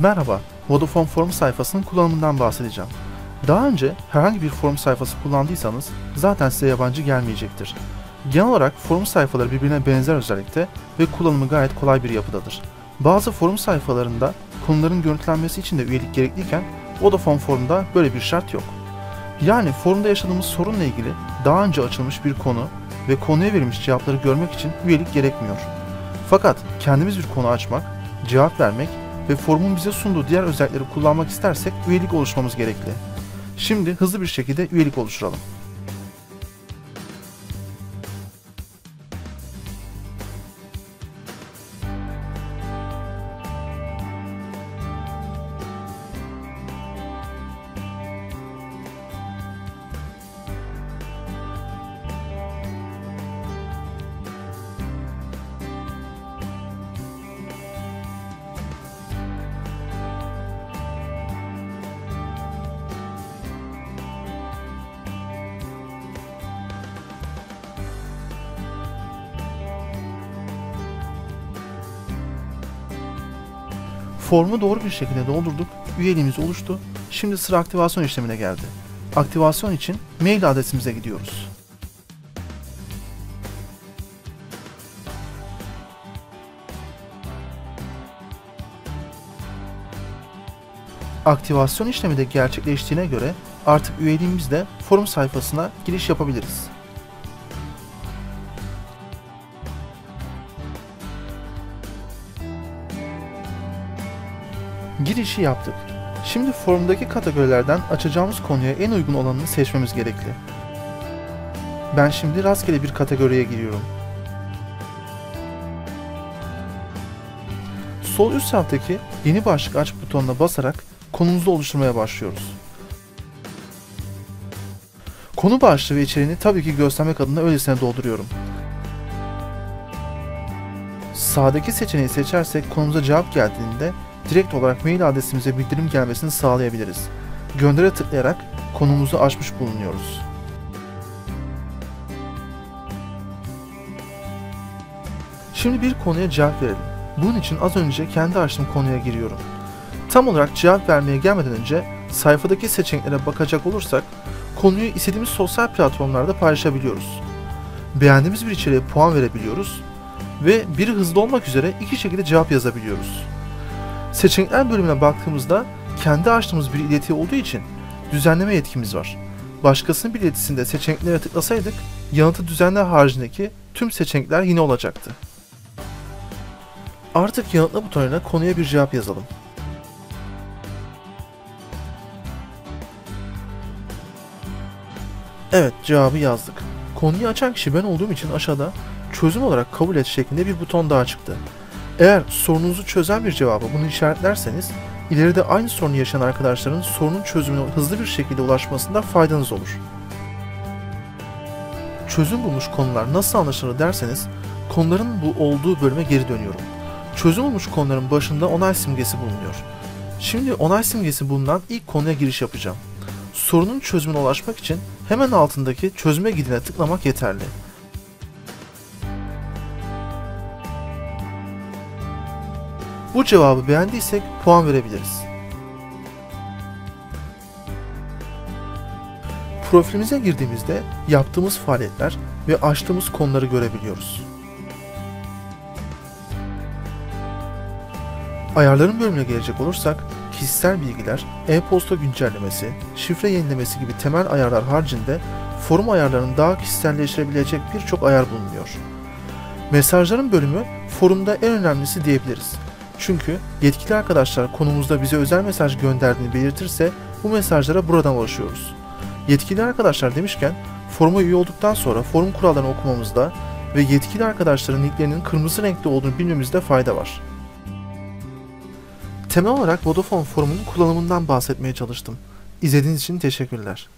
Merhaba, Vodafone forum sayfasının kullanımından bahsedeceğim. Daha önce herhangi bir forum sayfası kullandıysanız zaten size yabancı gelmeyecektir. Genel olarak forum sayfaları birbirine benzer özellikte ve kullanımı gayet kolay bir yapıdadır. Bazı forum sayfalarında konuların görüntülenmesi için de üyelik gerekliyken Vodafone forumda böyle bir şart yok. Yani forumda yaşadığımız sorunla ilgili daha önce açılmış bir konu ve konuya verilmiş cevapları görmek için üyelik gerekmiyor. Fakat kendimiz bir konu açmak, cevap vermek ve forumun bize sunduğu diğer özellikleri kullanmak istersek üyelik oluşmamız gerekli. Şimdi hızlı bir şekilde üyelik oluşturalım. Formu doğru bir şekilde doldurduk, üyeliğimiz oluştu. Şimdi sıra aktivasyon işlemine geldi. Aktivasyon için mail adresimize gidiyoruz. Aktivasyon işlemi de gerçekleştiğine göre artık üyeliğimizle forum sayfasına giriş yapabiliriz. Girişi yaptık. Şimdi forumdaki kategorilerden açacağımız konuya en uygun olanını seçmemiz gerekli. Ben şimdi rastgele bir kategoriye giriyorum. Sol üst taraftaki yeni başlık aç butonuna basarak konumuzu oluşturmaya başlıyoruz. Konu başlığı ve içeriğini tabii ki göstermek adına öylesine dolduruyorum. Sağdaki seçeneği seçersek konumuza cevap geldiğinde direkt olarak mail adresimize bildirim gelmesini sağlayabiliriz. Göndere tıklayarak konumuzu açmış bulunuyoruz. Şimdi bir konuya cevap verelim. Bunun için az önce kendi açtığım konuya giriyorum. Tam olarak cevap vermeye gelmeden önce sayfadaki seçeneklere bakacak olursak konuyu istediğimiz sosyal platformlarda paylaşabiliyoruz. Beğendiğimiz bir içeriğe puan verebiliyoruz ve biri hızlı olmak üzere iki şekilde cevap yazabiliyoruz. Seçenekler bölümüne baktığımızda kendi açtığımız bir ileti olduğu için düzenleme yetkimiz var. Başkasının bir iletisinde seçeneklere tıklasaydık yanıtı düzenler haricindeki tüm seçenekler yine olacaktı. Artık yanıtla butonuna konuya bir cevap yazalım. Evet cevabı yazdık. Konuyu açan kişi ben olduğum için aşağıda çözüm olarak kabul et şeklinde bir buton daha çıktı. Eğer sorununuzu çözen bir cevabı bunu işaretlerseniz ileride aynı sorunu yaşayan arkadaşların sorunun çözümüne hızlı bir şekilde ulaşmasında faydanız olur. Çözüm bulmuş konular nasıl anlaşılır derseniz konuların bu olduğu bölüme geri dönüyorum. Çözüm bulmuş konuların başında onay simgesi bulunuyor. Şimdi onay simgesi bulunan ilk konuya giriş yapacağım. Sorunun çözümüne ulaşmak için hemen altındaki çözüme gidine tıklamak yeterli. Bu cevabı beğendiysek puan verebiliriz. Profilimize girdiğimizde yaptığımız faaliyetler ve açtığımız konuları görebiliyoruz. Ayarların bölümüne gelecek olursak, kişisel bilgiler, e-posta güncellemesi, şifre yenilemesi gibi temel ayarlar haricinde forum ayarlarının daha kişiselleştirebilecek birçok ayar bulunuyor. Mesajların bölümü forumda en önemlisi diyebiliriz. Çünkü yetkili arkadaşlar konumuzda bize özel mesaj gönderdiğini belirtirse bu mesajlara buradan ulaşıyoruz. Yetkili arkadaşlar demişken foruma üye olduktan sonra forum kurallarını okumamızda ve yetkili arkadaşların nicklerinin kırmızı renkli olduğunu bilmemizde fayda var. Temel olarak Vodafone forumunun kullanımından bahsetmeye çalıştım. İzlediğiniz için teşekkürler.